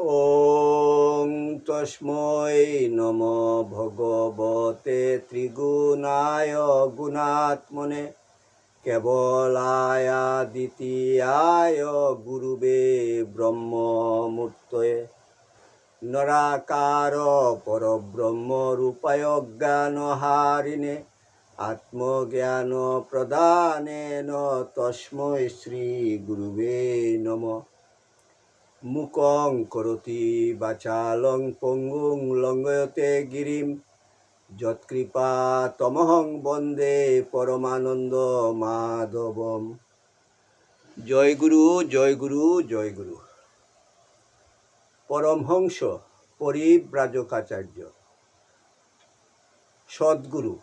ওং তস্মৈ নম ভগবতে ত্রিগুণায় গুণাত্মনে কেবলায়া দ্বিতীয় গুরুবে ব্রহ্মমূর্তয়ে নরাকার পরব্রহ্মরূপায় জ্ঞানহারিণে আত্মজ্ঞান প্রদানেন তস্মৈ শ্রীগুরুবে নমঃ মুকং করতি বাচালং পঙ্গুং লঙ্গয়তে গিরিম। যৎকৃপা তমহং বন্দে পরমানন্দ মাধবম। জয় গুরু জয় গুরু জয় গুরু। পরমহংস, পরিব্রাজকাচার্য। সদ্গুরু,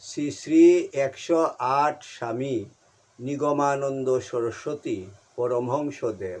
শ্রী শ্রী একশো আট স্বামী নিগমানন্দ সরস্বতী পরমহংসদেব।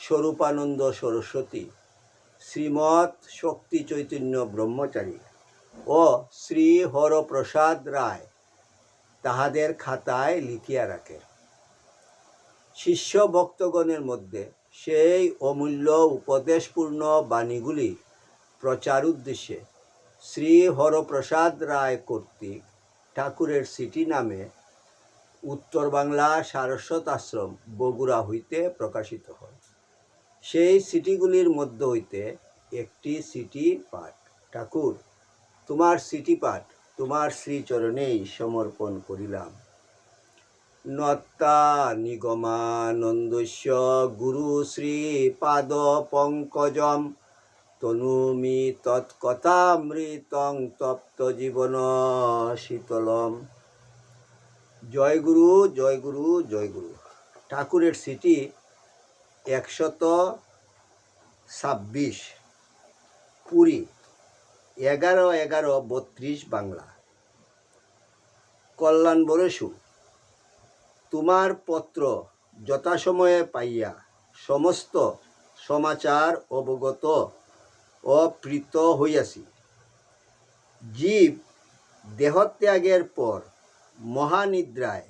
স্বরূপানন্দ সরস্বতী, শ্রীমৎ শক্তি চৈতন্য ব্রহ্মচারী ও শ্রী হরপ্রসাদ রায় তাহাদের খাতায় লিখিয়া রাখে। শিষ্য ভক্তগণের মধ্যে সেই অমূল্য উপদেশপূর্ণ বাণীগুলি প্রচার উদ্দেশ্যে শ্রী হরপ্রসাদ রায় কর্তৃক ঠাকুরের সিটি নামে উত্তর বাংলা সারস্বত আশ্রম বগুড়া হইতে প্রকাশিত হয়। সেই সিটিগুলির মধ্য হইতে একটি সিটি পাঠ ঠাকুর, তোমার সিটি পাঠ তোমার শ্রীচরণেই সমর্পণ করিলাম। নত্তা নিগমানন্দস্য গুরু শ্রী পাদ পঙ্কজম তনুমি তৎকথামৃতং তপ্ত জীবন শীতলম। জয় গুরু জয় গুরু জয় গুরু। ঠাকুরের সিটি একশত ছাব্বিশ। কুড়ি, এগারো এগারো, বত্রিশ বাংলা। কল্যাণ বরেশু তোমার পত্র যথাসময়ে পাইয়া সমস্ত সমাচার অবগত অপ্রীত হইয়াছি। জীব দেহত্যাগের পর মহানিদ্রায়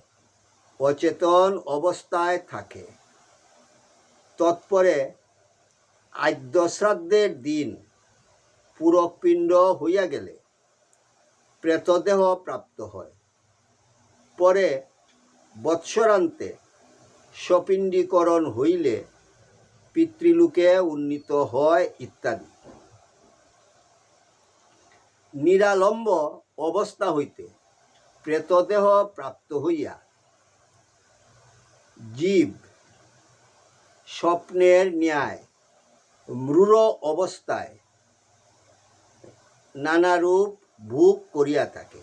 অচেতন অবস্থায় থাকে। তৎপরে আদ্যশ্রাদ্ধের দিন পুরপিণ্ড হইয়া গেলে প্রেতদেহ প্রাপ্ত হয়। পরে বৎসরান্তে সপিণ্ডীকরণ হইলে পিতৃলোকে উন্নীত হয় ইত্যাদি। নিরালম্ব অবস্থা হইতে প্রেতদেহ প্রাপ্ত হইয়া জীব স্বপ্নের ন্যায় মৃর অবস্থায় নানারূপ ভোগ করিয়া থাকে।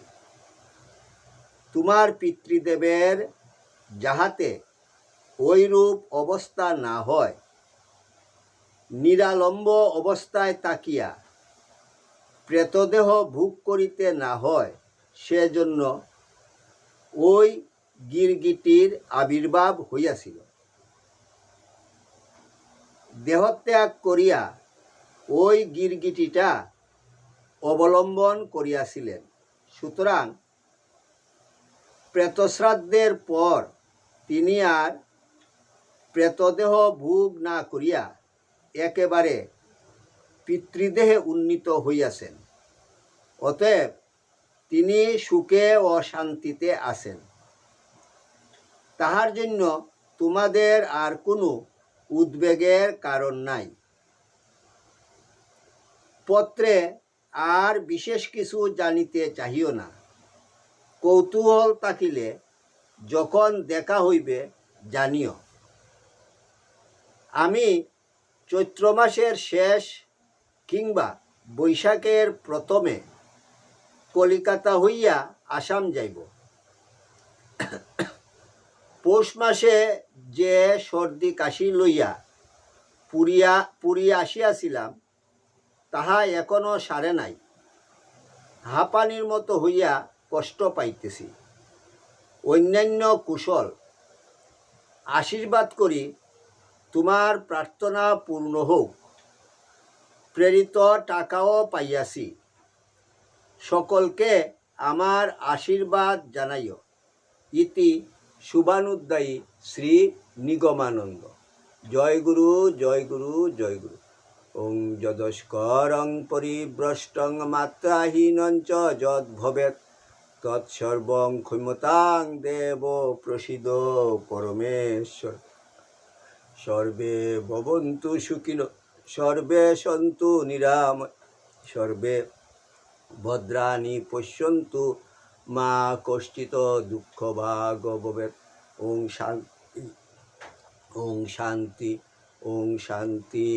তোমার পিতৃদেবের যাহাতে ওইরূপ অবস্থা না হয়, নিরালম্ব অবস্থায় তাকিয়া প্রেতদেহ ভোগ করিতে না হয়, সেজন্য ওই গিরগিটির আবির্ভাব হইয়াছিল। দেহত্যাগ করিয়া ওই গিরগিটিটা অবলম্বন করিয়াছিলেন। সুতরাং প্রেতশ্রাদ্ধের পর তিনি আর প্রেতদেহ ভোগ না করিয়া একেবারে পিতৃদেহে উন্নীত হইয়াছেন। অতএব তিনি সুখে ও শান্তিতে আছেন। তাহার জন্য তোমাদের আর কোনো উদ্বেগের কারণ নাই। পত্রে আর বিশেষ কিছু জানিতে চাহিও না। কৌতূহল থাকিলে যখন দেখা হইবে, জানিও। আমি চৈত্র মাসের শেষ কিংবা বৈশাখের প্রথমে কলিকাতা হইয়া আসাম যাইব। পৌষ মাসে যে সর্দি কাশি লইয়া পুরিয়া পুরী আসিয়াছিলাম, তাহা এখনও সারে নাই। হাঁপানির মতো হইয়া কষ্ট পাইতেছি। অন্যান্য কুশল আশীর্বাদ করি, তোমার প্রার্থনা পূর্ণ হোক। প্রেরিত টাকাও পাইয়াছি। সকলকে আমার আশীর্বাদ জানাইও। ইতি শুভানুদ্দায়ী শ্রী নিগমানন্দ। জয় গুরু জয় গুরু জয় গুরু। ওং যদস্করং পরিভ্রষ্টং মাত্রাহীনং চ যদ ভবেত তৎসর্বং ক্ষমতাং দেব প্রসিদ পরমেশ্বর। সর্বে ভবন্তু সুখিন, সর্বে সন্তু নিরাম, সর্বে ভদ্রাণি পশ্যন্তু মা কষ্টিত দুঃখ ভাগ ভবেত ওং শান্তি ওং শান্তি ওং শান্তি।